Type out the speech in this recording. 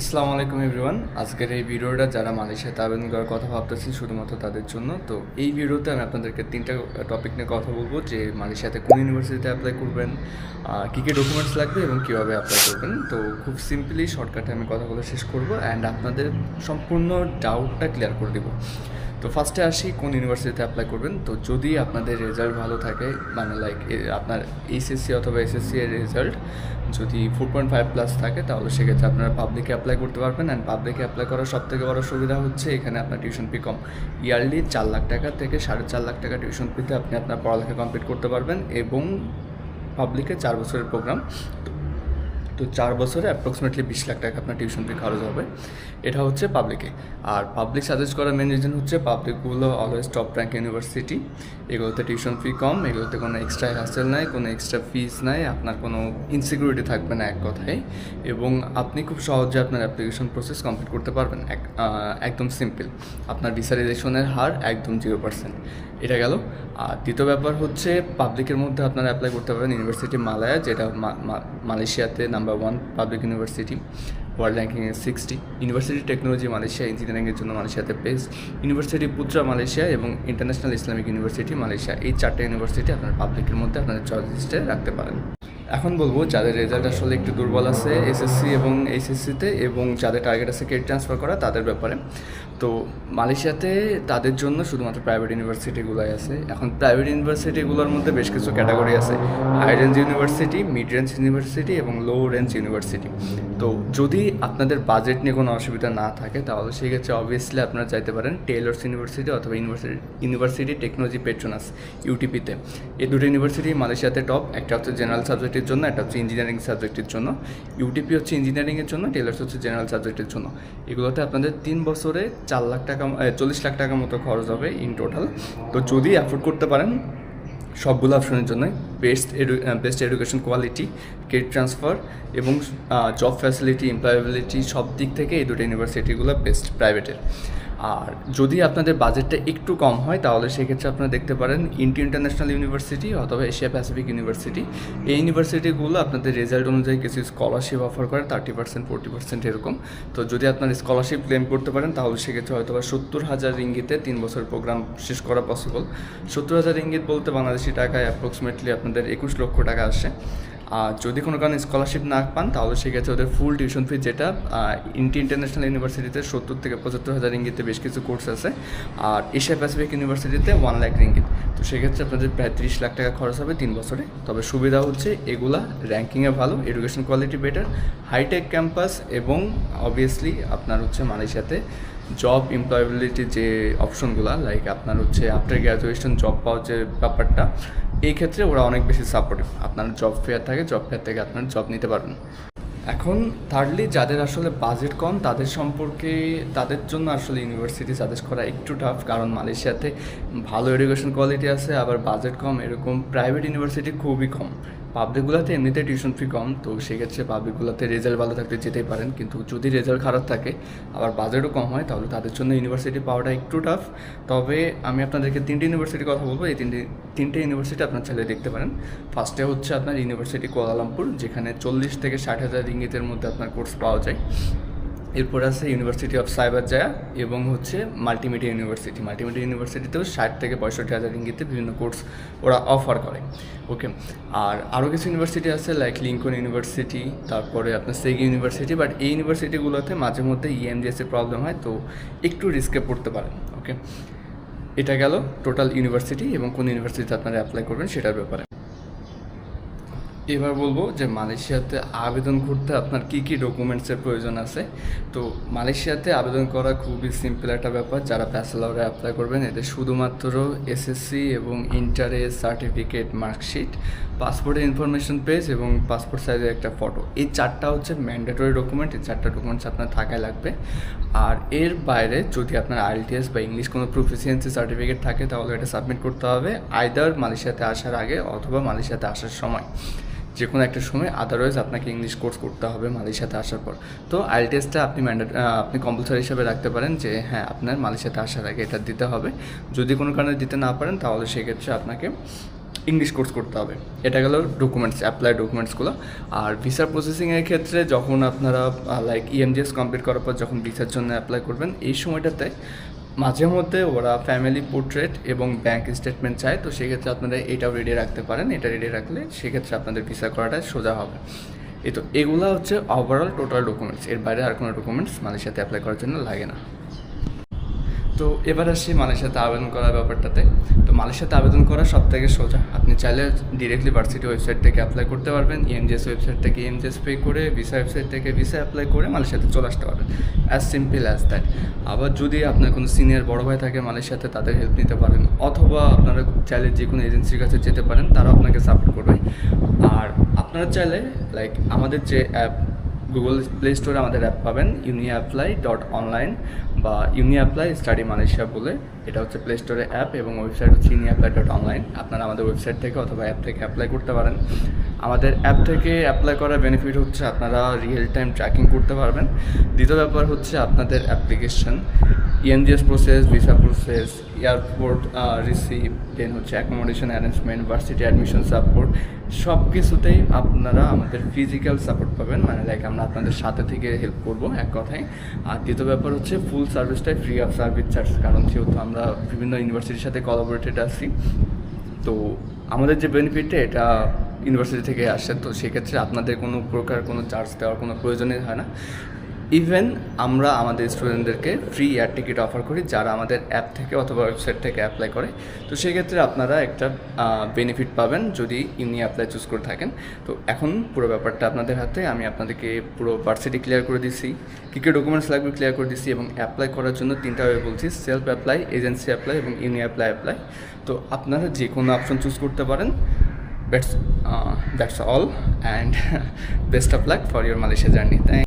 আসসালামু আলাইকুম এভরিওয়ান। আজকের এই ভিডিওটা যারা মালয়েশিয়াতে আবেদন করার কথা ভাবতেছেন, শুধুমাত্র তাদের জন্য, তো এই ভিডিওতে আমি আপনাদেরকে তিনটা টপিক নিয়ে কথা বলব যে মালয়েশিয়াতে কোন ইউনিভার্সিটিতে অ্যাপ্লাই করবেন কী কী ডকুমেন্টস লাগবে এবং কীভাবে অ্যাপ্লাই করবেন। তো খুব সিম্পলি শর্টকাটে আমি কথাগুলো শেষ করব অ্যান্ড আপনাদের সম্পূর্ণ ডাউটটা ক্লিয়ার করে দেবো। তো ফার্স্টে আসি, কোন ইউনিভার্সিটিতে অ্যাপ্লাই করবেন? তো যদি আপনাদের রেজাল্ট ভালো থাকে মানে লাইক আপনার এইচএসসি অথবা এসএসসি এর রেজাল্ট যদি ফোর পয়েন্ট ফাইভ প্লাস থাকে, তাহলে সেক্ষেত্রে আপনারা পাবলিকে অ্যাপ্লাই করতে পারবেন অ্যান্ড পাবলিকে অ্যাপ্লাই করার সব থেকে বড় সুবিধা হচ্ছে এখানে আপনার টিউশন ফি কম। ইয়ারলি চার লাখ টাকা থেকে সাড়ে চার লাখ টাকা টিউশন ফিতে আপনি আপনার পড়ালেখা কমপ্লিট করতে পারবেন এবং পাবলিকে চার বছরের প্রোগ্রাম তো চার বছরে অ্যাপ্রক্সিমেটলি বিশ লাখ টাকা আপনার টিউশন ফি খরচ হবে। এটা হচ্ছে পাবলিকে আর পাবলিক সাজেস্ট করার মেন রিজন হচ্ছে পাবলিকগুলো অলওয়েজ টপ র্যাঙ্ক ইউনিভার্সিটি এগুলোতে টিউশন ফি কম, এগুলোতে কোনো এক্সট্রা হ্যাসেল নাই, কোনো এক্সট্রা ফিস নাই, আপনার কোনো ইনসিকিউরিটি থাকবে না এক কথায়। এবং আপনি খুব সহজে আপনার অ্যাপ্লিকেশন প্রসেস কমপ্লিট করতে পারবেন, এক- একদম সিম্পল আপনার ভিসারাইজেশনের হার একদম জিরো পার্সেন্ট এটা গেল। আর দ্বিতীয় ব্যাপার হচ্ছে পাবলিকের মধ্যে আপনারা অ্যাপ্লাই করতে পারেন ইউনিভার্সিটি মালায়া, যেটা মালয়েশিয়াতে number one public university world র্যাঙ্কিংয়ে সিক্সটি ইউনিভার্সিটি টেকনোলজি মালয়েশিয়া ইঞ্জিনিয়ারিংয়ের জন্য মালয়েশিয়াতে বেস্ট ইউনিভার্সিটি পুত্রা মালয়েশিয়া এবং ইন্টারন্যাশনাল ইসলামিক ইউনিভার্সিটি মালয়েশিয়া। এই চারটে ইউনিভার্সিটি আপনার পাবলিকের মধ্যে আপনাদের চয়েস লিস্টে রাখতে পারেন। এখন বলব যাদের রেজাল্ট আসলে একটু দুর্বল আছে এসএসসি এবং এইচএসসিতে এবং যাদের টার্গেট আছে কেট ট্রান্সফার করা, তাদের ব্যাপারে। তো মালয়েশিয়াতে তাদের জন্য শুধুমাত্র প্রাইভেট ইউনিভার্সিটিগুলোই আছে। এখন প্রাইভেট ইউনিভার্সিটিগুলোর মধ্যে বেশ কিছু ক্যাটাগরি আছে। High range university mid range university এবং লো রেঞ্জ ইউনিভার্সিটি তো যদি আপনাদের বাজেট নিয়ে কোনো অসুবিধা না থাকে, তাহলে সেক্ষেত্রে অবভিয়াসলি আপনারা চাইতে পারেন টেলর্স ইউনিভার্সিটি অথবা ইউনিভার্সিটি ইউনিভার্সিটি টেকনোলজি পেট্রোনাস ইউটিপিতে এই দুটো ইউনিভার্সিটি মালয়েশিয়াতে টপ একটা হচ্ছে জেনারেল সাবজেক্টের জন্য, একটা হচ্ছে ইঞ্জিনিয়ারিং সাবজেক্টের জন্য ইউটিপি হচ্ছে ইঞ্জিনিয়ারিংয়ের জন্য টেলার্স হচ্ছে জেনারেল সাবজেক্টের জন্য। এগুলোতে আপনাদের তিন বছরে চার লাখ টাকা চল্লিশ লাখ টাকার মতো খরচ হবে ইন টোটাল তো যদি অ্যাফোর্ড করতে পারেন, সবগুলো অপশনের জন্য best edu best education quality Kate transfer এবং জব ফ্যাসিলিটি এমপ্লয়েবিলিটি সব দিক থেকে এই দুটো ইউনিভার্সিটিগুলো বেস্ট প্রাইভেটের আর যদি আপনাদের বাজেটটা একটু কম হয়, তাহলে সেক্ষেত্রে আপনারা দেখতে পারেন ইন্টি ইন্টারন্যাশনাল ইউনিভার্সিটি অথবা এশিয়া প্যাসিফিক ইউনিভার্সিটি এই ইউনিভার্সিটিগুলো আপনাদের রেজাল্ট অনুযায়ী কিছু স্কলারশিপ অফার করে থার্টি পার্সেন্ট ফোর্টি পার্সেন্ট এরকম। তো যদি আপনার স্কলারশিপ ক্লেম করতে পারেন, তাহলে সেক্ষেত্রে হয়তো বা সত্তর হাজার রিঙ্গিতে তিন বছর প্রোগ্রাম শেষ করা পসিবল সত্তর হাজার রিঙ্গিত বলতে বাংলাদেশি টাকায় অ্যাপ্রক্সিমেটলি আপনাদের একুশ লক্ষ টাকা আসে। আর যদি কোনো কারণে স্কলারশিপ না পান, তাহলে সেক্ষেত্রে ওদের ফুল টিউশন ফি যেটা ইন্টি ইন্টারন্যাশনাল ইউনিভার্সিটিতে সত্তর থেকে পঁচাত্তর হাজার রিঙ্গিতে বেশ কিছু কোর্স আছে। আর এশিয়া প্যাসিফিক ইউনিভার্সিটিতে ওয়ান লাখ রিঙ্গিত তো সেক্ষেত্রে আপনাদের প্রায় ত্রিশ লাখ টাকা খরচ হবে তিন বছরে। তবে সুবিধা হচ্ছে এগুলা র্যাঙ্কিংয়ে ভালো education quality better hi-tech campus এবং অবভিয়াসলি আপনার হচ্ছে মালয়েশিয়াতে জব এমপ্লয়েবিলিটির যে অপশনগুলো লাইক আপনার হচ্ছে আফটার গ্র্যাজুয়েশন জব পাওয়ার যে ব্যাপারটা এই ক্ষেত্রে ওরা অনেক বেশি সাপোর্টিভ আপনার জব ফেয়ার থাকে জব ফেয়ার থেকে আপনার জব নিতে পারবেন। এখন থার্ডলি যাদের আসলে বাজেট কম, তাদের সম্পর্কে, তাদের জন্য আসলে ইউনিভার্সিটি সাজেস্ট করা একটু টাফ কারণ মালয়েশিয়াতে ভালো এডুকেশন কোয়ালিটি আছে, আবার বাজেট কম, এরকম প্রাইভেট ইউনিভার্সিটি খুবই কম। পাবলিকগুলোতে এমনিতে টিউশন ফি কম, তো সেক্ষেত্রে পাবলিকগুলোতে রেজাল্ট ভালো থাকতে যেতেই পারেন। কিন্তু যদি রেজাল্ট খারাপ থাকে, আবার বাজেটও কম হয়, তাহলে তাদের জন্য ইউনিভার্সিটি পাওয়াটা একটু টাফ তবে আমি আপনাদেরকে তিনটে ইউনিভার্সিটির কথা বলব। এই তিনটে তিনটে ইউনিভার্সিটি আপনার ছেলে দেখতে পারেন। ফার্স্টে হচ্ছে আপনার ইউনিভার্সিটি কোয়ালালামপুর যেখানে চল্লিশ থেকে ষাট হাজার ইঙ্গিতের মধ্যে আপনার কোর্স পাওয়া যায়। এরপর আছে ইউনিভার্সিটি অফ সাইবার জায়া এবং হচ্ছে মাল্টিমিডিয়া ইউনিভার্সিটি মাল্টিমিডিয়া ইউনিভার্সিটিতেও ষাট থেকে পঁয়ষট্টি হাজার ইঙ্গিতে বিভিন্ন কোর্স ওরা অফার করে। ওকে আর আরও কিছু ইউনিভার্সিটি আছে লাইক লিঙ্কন ইউনিভার্সিটি তারপরে আপনার সেগি ইউনিভার্সিটি বাট এই ইউনিভার্সিটিগুলোতে মাঝে মধ্যে E ইএমডিএস এর প্রবলেম হয়, তো একটু রিস্কে পড়তে পারেন। ওকে এটা গেল টোটাল ইউনিভার্সিটি এবং কোন ইউনিভার্সিটিতে আপনারা অ্যাপ্লাই করবেন সেটার ব্যাপারে। এবার বলব যে মালয়েশিয়াতে আবেদন করতে আপনার কী কী ডকুমেন্টসের প্রয়োজন আছে? তো মালয়েশিয়াতে আবেদন করা খুবই সিম্পল একটা ব্যাপার। যারা ব্যাচেলরে অ্যাপ্লাই করবেন, এদের শুধুমাত্র এসএসসি এবং ইন্টারে সার্টিফিকেট মার্কশিট পাসপোর্টের ইনফরমেশন পেজ এবং পাসপোর্ট সাইজের একটা ফটো এই চারটা হচ্ছে ম্যান্ডেটরি ডকুমেন্ট এই চারটা ডকুমেন্টস আপনার থাকায় লাগবে। আর এর বাইরে যদি আপনার আইএলটিএস বা ইংলিশ কোনো প্রফিসিয়েন্সি সার্টিফিকেট থাকে, তাহলে এটা সাবমিট করতে হবে আইদার মালয়েশিয়াতে আসার আগে অথবা মালয়েশিয়াতে আসার সময়। যে কোনো একটা সময় আদারওয়াইজ আপনাকে ইংলিশ কোর্স করতে হবে মালয়েশিয়াতে আসার পর। তো আইএলটিএসটা আপনি ম্যান্ডেট আপনি কম্পালসারি হিসাবে রাখতে পারেন যে হ্যাঁ আপনার মালয়েশিয়াতে আসার আগে এটা দিতে হবে। যদি কোনো কারণে দিতে না পারেন, তাহলে সেক্ষেত্রে আপনাকে ইংলিশ কোর্স করতে হবে। এটা গেল ডকুমেন্টস অ্যাপ্লাই ডকুমেন্টসগুলো আর ভিসা প্রসেসিংয়ের ক্ষেত্রে যখন আপনারা লাইক ইএমজিএস কমপ্লিট করার পর যখন ভিসার জন্য অ্যাপ্লাই করবেন, এই সময়টাতে মাঝে মধ্যে ওরা ফ্যামিলি পোর্ট্রেট এবং ব্যাঙ্ক স্টেটমেন্ট চায়, তো সেক্ষেত্রে আপনারা এটাও রেডি রাখতে পারেন। এটা রেডি রাখলে সেক্ষেত্রে আপনাদের ভিসা করাটা সোজা হবে। এই তো, এগুলো হচ্ছে ওভারঅল টোটাল ডকুমেন্টস এর বাইরে আর কোনো ডকুমেন্টস মালয়েশিয়াতে অ্যাপ্লাই করার জন্য লাগে না। তো এবার আসি মালয়েশিয়াতে আবেদন করার ব্যাপারটাতে। তো মালয়েশিয়াতে আবেদন করা সব থেকে সোজা। আপনি চাইলে ডিরেক্টলি ভার্সিটি ওয়েবসাইট থেকে অ্যাপ্লাই করতে পারবেন। E ইএমজিএস ওয়েবসাইট থেকে ইএমজিএস পে করে ভিসা ওয়েবসাইট থেকে ভিসা অ্যাপ্লাই করে মালয়েশিয়াতে চলে আসতে পারবেন। অ্যাজ সিম্পল অ্যাজ দ্যাট আবার যদি আপনার কোনো সিনিয়র বড় ভাই থাকে মালয়েশিয়াতে, তাদের হেল্প নিতে পারেন। অথবা আপনারা চাইলে যে কোনো এজেন্সির কাছে যেতে পারেন, তারাও আপনাকে সাপোর্ট করবে। আর আপনারা চাইলে লাইক আমাদের যে অ্যাপ গুগল প্লে স্টোরে আমাদের অ্যাপ পাবেন ইউনি অ্যাপ্লাই ডট অনলাইন বা ইউনি অ্যাপ্লাই স্টাডি মালয়েশিয়া বলে এটা হচ্ছে প্লে স্টোরে অ্যাপ এবং ওয়েবসাইট হচ্ছে ইউনি অ্যাপ্লাই ডট অনলাইন আপনারা আমাদের ওয়েবসাইট থেকে অথবা অ্যাপ থেকে অ্যাপ্লাই করতে পারেন। আমাদের অ্যাপ থেকে অ্যাপ্লাই করার বেনিফিট হচ্ছে আপনারা রিয়েল টাইম ট্র্যাকিং করতে পারবেন। দ্বিতীয় ব্যাপার হচ্ছে আপনাদের application EMGS process visa process airport receive then হচ্ছে accommodation arrangement varsity admission support সব কিছুতেই আপনারা আমাদের ফিজিক্যাল সাপোর্ট পাবেন। মানে লাইক আমরা আপনাদের সাথে থেকে হেল্প করব এক কথায়। আর দ্বিতীয় ব্যাপার হচ্ছে ফুল সার্ভিসটাই ফ্রি অফ সার্ভিস চার্জ কারণ যেহেতু আমরা বিভিন্ন ইউনিভার্সিটির সাথে কলাবোরেটেড আছি। তো আমাদের যে বেনিফিটটা এটা ইউনিভার্সিটি থেকে আসে। তো সেক্ষেত্রে আপনাদের কোনো প্রকার কোনো চার্জ দেওয়ার কোনো প্রয়োজনই হয় না। ইভেন আমরা আমাদের স্টুডেন্টদেরকে ফ্রি এয়ার টিকিট অফার করি, যারা আমাদের অ্যাপ থেকে অথবা ওয়েবসাইট থেকে অ্যাপ্লাই করে। তো সেক্ষেত্রে আপনারা একটা বেনিফিট পাবেন যদি ইউনি অ্যাপ্লাই চুজ করে থাকেন। তো এখন পুরো ব্যাপারটা আপনাদের হাতে। আমি আপনাদেরকে পুরো ভার্সিটি ক্লিয়ার করে দিচ্ছি কী কী ডকুমেন্টস লাগবে ক্লিয়ার করে দিচ্ছি এবং অ্যাপ্লাই করার জন্য তিনটা ওয়ে বলছি। সেলফ অ্যাপ্লাই এজেন্সি অ্যাপ্লাই এবং ইউনি অ্যাপ্লাই অ্যাপ্লাই তো আপনারা যে কোনো অপশন চুজ করতে পারেন। That's that's all and best of luck for your Malaysia journey thank